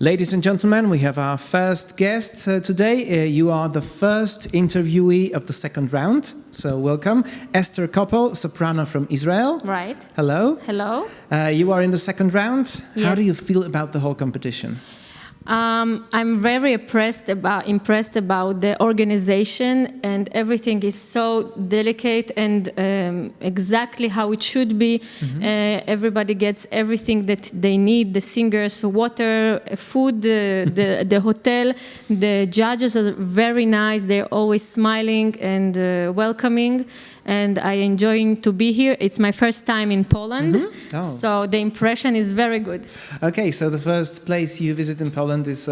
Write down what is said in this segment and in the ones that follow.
Ladies and gentlemen, we have our first guest uh, today. Uh, you are the first interviewee of the second round, so welcome. Esther Koppel, soprano from Israel. Right. Hello. Hello. Uh, you are in the second round. Yes. How do you feel about the whole competition? Um, I'm very impressed about impressed about the organization and everything is so delicate and um, exactly how it should be. Uh, everybody gets everything that they need: the singers, water, food, uh, the the hotel. The judges are very nice. They're always smiling and uh, welcoming. And I enjoying to be here. It's my first time in Poland, Oh. so the impression is very good. Okay, so the first place you visit in Poland is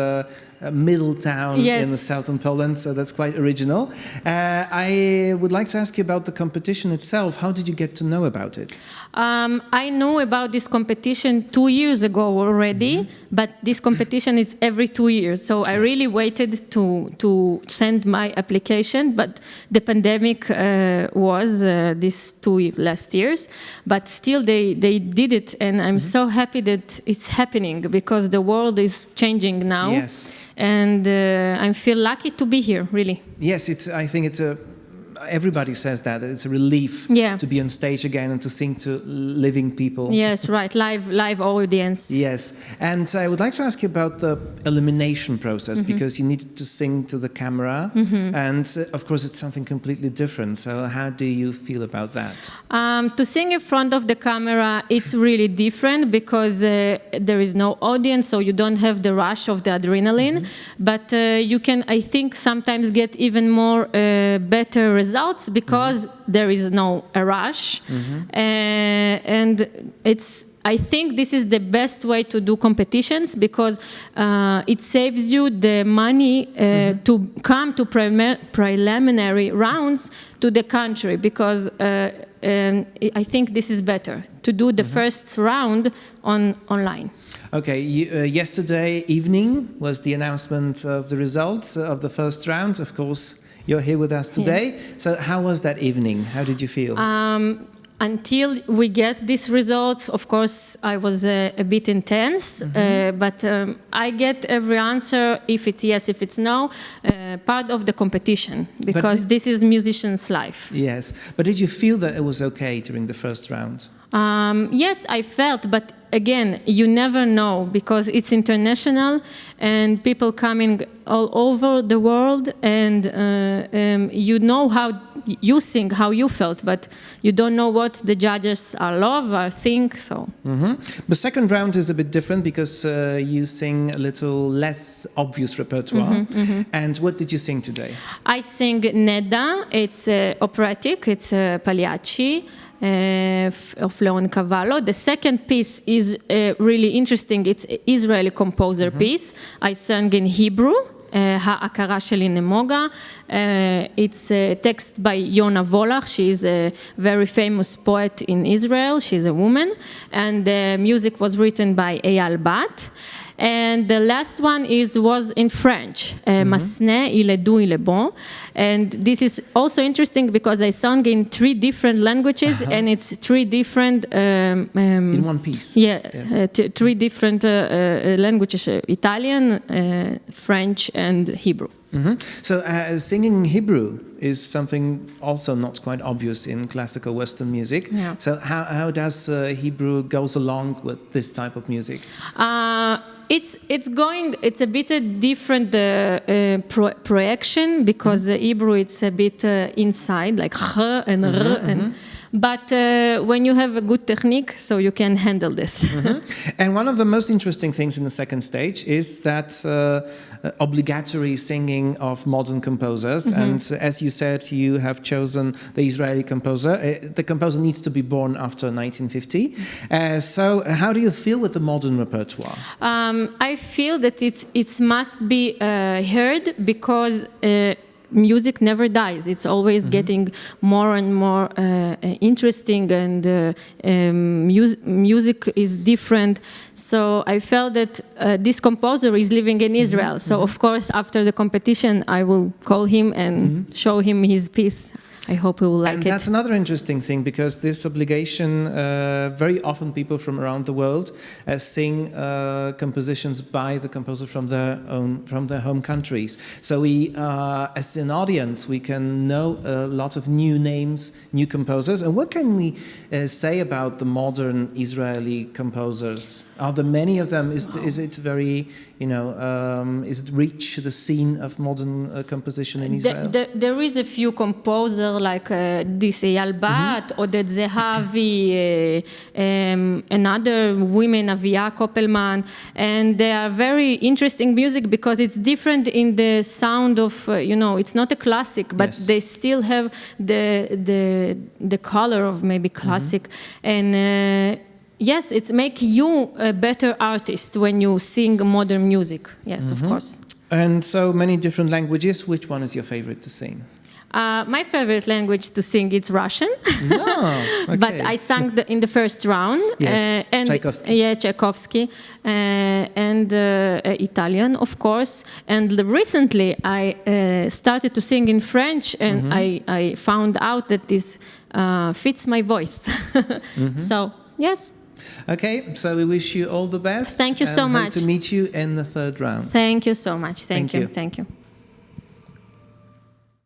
a middle town Yes. in the southern Poland, so that's quite original. Uh, I would like to ask you about the competition itself. How did you get to know about it? Um, I know about this competition two years ago already, but this competition is every two years. So I really waited to to send my application, but the pandemic uh, was uh, these two last years. But still, they they did it, and I'm so happy that it's happening because the world is changing now. Yes. And uh, I feel lucky to be here, really. Yes, it's. I think it's a. Everybody says that it's a relief Yeah. to be on stage again and to sing to living people. Yes, right. Live, live audience. Yes, and I would like to ask you about the elimination process Mm-hmm. because you needed to sing to the camera, and uh, of course it's something completely different. So how do you feel about that? Um, to sing in front of the camera, it's really different because uh, there is no audience, so you don't have the rush of the adrenaline. But uh, you can, I think, sometimes get even more uh, better results because there is no a rush, uh, and it's. I think this is the best way to do competitions because uh, it saves you the money uh, to come to preliminary rounds to the country because uh, um, I think this is better to do the first round on online. Okay, you, uh, yesterday evening was the announcement of the results of the first round. Of course, you're here with us today. So how was that evening? How did you feel? Um, until we get these results, of course, I was uh, a bit intense, uh, but um, I get every answer if it's yes, if it's no, uh, part of the competition because this is musician's life. yes, but did you feel that it was okay during the first round? Um, yes, I felt, but again, you never know because it's international and people coming all over the world, and uh, um, you know how you sing, how you felt, but you don't know what the judges are love or think. So hmm The second round is a bit different because uh, you sing a little less obvious repertoire. And what did you sing today? I sing Neda. It's uh, operatic. It's uh, Pagliacci. Uh, f- of Leon Cavallo. The second piece is uh, really interesting. It's an Israeli composer piece. I sang in Hebrew. uh, ההכרה שלי נמוגה. Uh, it's a text by Yona Volach. She's a very famous poet in Israel. She's a woman. And the music was written by Eyal Bat. And the last one is was in French, uh, Masne, il est doux, il est bon. And this is also interesting because I sung in three different languages and it's three different um, um, In one piece. Yes, Yes. Uh, t- three different uh, uh, languages: uh, Italian, uh, French, and Hebrew. Mhm. So, uh, singing Hebrew is something also not quite obvious in classical Western music. Yeah. So, how, how does uh, Hebrew goes along with this type of music? It's it's going. It's a bit a different uh, uh, pro- projection because uh, Hebrew it's a bit uh, inside, like h and r and. But uh, when you have a good technique, so you can handle this. And one of the most interesting things in the second stage is that uh, uh, obligatory singing of modern composers. And uh, as you said, you have chosen the Israeli composer. Uh, the composer needs to be born after 1950. Uh, so, how do you feel with the modern repertoire? Um, I feel that it's, it must be uh, heard because uh, music never dies. It's always getting more and more uh, uh, interesting, and uh, um, mus- music is different. So I felt that uh, this composer is living in Israel. So of course, after the competition, I will call him and show him his piece. I hope you will like and it. that's another interesting thing because this obligation, uh, very often people from around the world uh, sing uh, compositions by the composer from their own from their home countries. So we, uh, as an audience, we can know a lot of new names, new composers. And what can we uh, say about the modern Israeli composers? Are there many of them? Is is it very you know um, is it reach the scene of modern uh, composition in The- Israel? the- there is a few composers like uh, this Eyal Bat, Oded Zehavi, uh, um, another women, Avia Koppelman, and they are very interesting music because it's different in the sound of, uh, you know, it's not a classic, but Yes. they still have the the the color of maybe classic, and. Yes, it's make you a better artist when you sing modern music. Yes, of course. And so many different languages. Which one is your favorite to sing? Uh, my favorite language to sing is Russian, No, okay. but I sang the, in the first round. Yes, uh, and Tchaikovsky. Yeah, Tchaikovsky, uh, and uh, uh, Italian, of course. And recently, I uh, started to sing in French, and Mm-hmm. I, I found out that this uh, fits my voice. Mm-hmm. So yes, Okay, so we wish you all the best. Thank you so much. to meet you in the third round. thank you so much. Thank, Thank you. you. Thank you.